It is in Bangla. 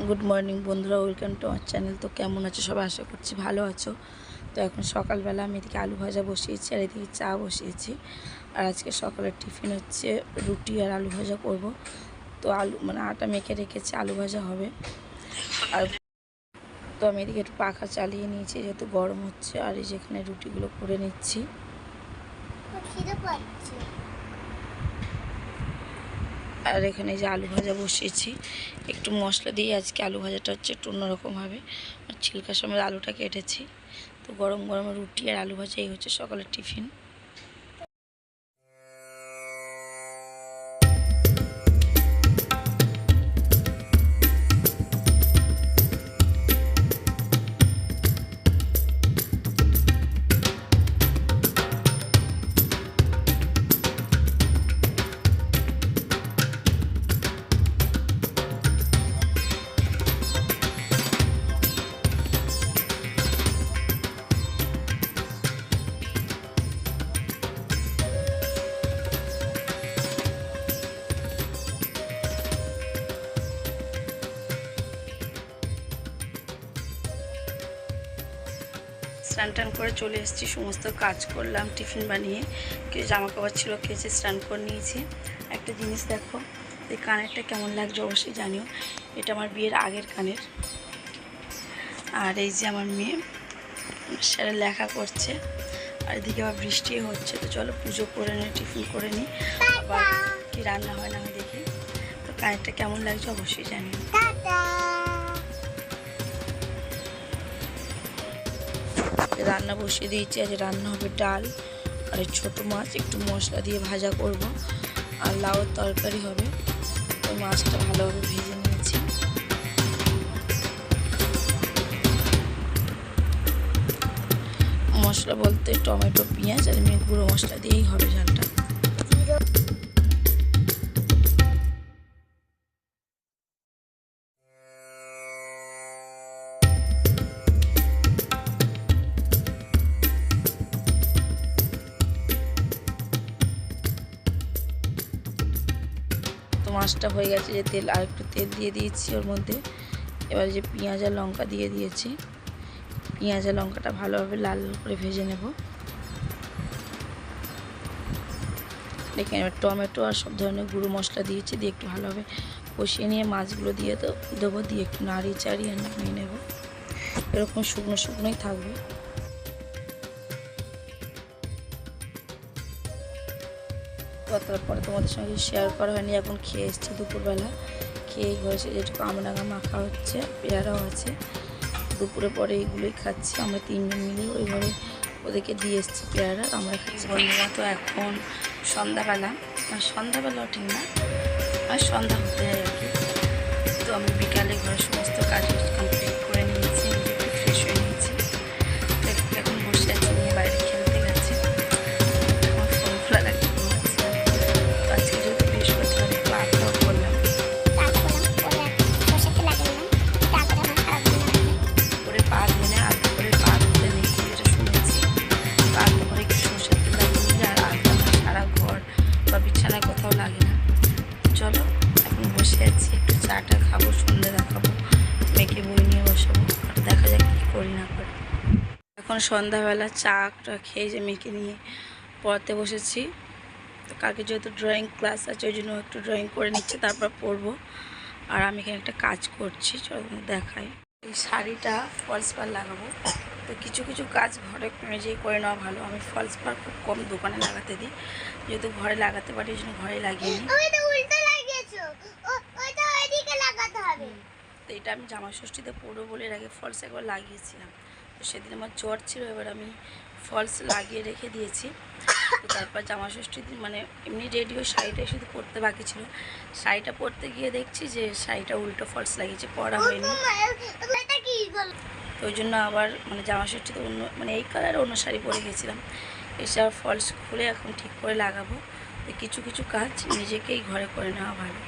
গুড মর্নিং বন্ধুরা ওয়েলকাম টু আমার চ্যানেল তো কেমন আছো? সবাই আশা করছি ভালো আছো। তো এখন সকালবেলা আমি এদিকে আলু ভাজা বসিয়েছি আর এদিকে চা বসিয়েছি। আর আজকে সকালের টিফিন হচ্ছে রুটি আর আলু ভাজা করব। তো আলু মানে আটা মেখে রেখেছি, আলু ভাজা হবে। আর তো আমি এদিকে একটু পাখা চালিয়ে নিয়েছি, যেহেতু গরম হচ্ছে। আর এই যেখানে রুটিগুলো করে নিচ্ছি। আর এখানে যে আলু ভাজা বসিয়েছি। একটু মশলা দিয়ে আজকে আলু ভাজাটা হচ্ছে একটু অন্যরকম হবে। আর ছিলকার সময় আলুটা কেটেছি। তো গরম গরম রুটি আর আলু ভাজা এই হচ্ছে সকালের টিফিন। স্নান টান করে চলে এসেছি, সমস্ত কাজ করলাম, টিফিন বানিয়ে কিছু জামা কাপড় ছিল কেচে স্নান করে নিয়েছি। একটা জিনিস দেখো, এই কানেরটা কেমন লাগছে অবশ্যই জানিও, এটা আমার বিয়ের আগের কানের। আর এই যে আমার মেয়ে, সেটা লেখা করছে, আর এদিকে আবার বৃষ্টি হচ্ছে, তো চলো পুজো করে নিই টিফিন করে নিই আবার কি রান্না হয় না আমি দেখি। তো কানেরটা কেমন লাগছে অবশ্যই জানিও। রান্না বসিয়ে দিয়েছি। আজ রান্না হবে ডাল আর ছোটো মাছ, একটু মশলা দিয়ে ভাজা করব। আর লাউর তরকারি হবে। ওই মাছটা ভালোভাবে ভেজে নিয়েছি। মশলা বলতে টমেটো, পেঁয়াজ আর এমনি গুঁড়ো মশলা দিয়েই হবে ঝালটা। মাছটা হয়ে গেছে যে তেল আর একটু তেল দিয়ে দিয়েছি ওর মধ্যে। এবার যে পেঁয়াজ আর লঙ্কা দিয়ে দিয়েছি। পেঁয়াজ আর লঙ্কাটা ভালোভাবে লাল করে ভেজে নেব। দেখেন, এবার টমেটো আর সব ধরনের গুঁড়ো মশলা দিয়েছি, দিয়ে একটু ভালোভাবে কষিয়ে নিয়ে মাছগুলো দিয়ে তো দেবো, দিয়ে একটু নাড়িয়ে চাড়িয়ে নিয়ে নেব। এরকম শুকনো শুকনোই থাকবে। তো তারপরে তোমাদের সঙ্গে শেয়ার করা হয়নি। এখন খেয়ে এসেছি দুপুরবেলা। খেয়ে ঘরে যেটুকু আমডাঙ্গা মাখা হচ্ছে, পেয়ারাও আছে। দুপুরে পরে এইগুলোই খাচ্ছি। আমরা তিনজন মিলে ওই ঘরে ওদেরকে দিয়ে এসেছি পেয়ারা, আমরা খাচ্ছি বন্ধুরা তো এখন সন্ধ্যাবেলা মানে সন্ধ্যাবেলাও ঠিক না, আর সন্ধ্যা হতে যায় আর কি। তো আমি বিকালে ঘরের সমস্ত কাজ কমপ্লিট এখন সন্ধ্যাবেলা চা চাটা খেয়ে যে মেয়েকে নিয়ে পড়াতে বসেছি। তো কালকে যেহেতু ড্রয়িং ক্লাস আছে ওই জন্য একটু ড্রয়িং করে নিচ্ছে তারপর পড়ব। আর আমি এখানে একটা কাজ করছি চলো দেখাই। এই শাড়িটা ফলস পার লাগাবো। তো কিছু কিছু কাজ ঘরে নিজেই করে নেওয়া ভালো আমি ফলস পার খুব কম দোকানে লাগাতে দিই। যেহেতু ঘরে লাগাতে পারি ওই জন্য ঘরে লাগিয়ে নিই। তো এটা আমি জামা ষষ্ঠীতে পরবো বলে এর আগে ফলস একবার লাগিয়েছিলাম। সেদিন আমার জ্বর ছিল এবার আমি ফলস লাগিয়ে রেখে দিয়েছি। তারপর জামা ষষ্ঠীর দিন মানে এমনি রেডিও শাড়িটাই শুধু পরতে বাকি ছিল। শাড়িটা পরতে গিয়ে দেখছি যে শাড়িটা উল্টো ফলস লাগিয়েছে পরা হয়নি। তো ওই জন্য আবার মানে জামা ষষ্ঠীতে অন্য মানে এই কালার অন্য শাড়ি পরে গেছিলাম এসে আবার ফলস খুলে এখন ঠিক করে লাগাবো। তো কিছু কিছু কাজ নিজেকেই ঘরে করে নেওয়া ভালো।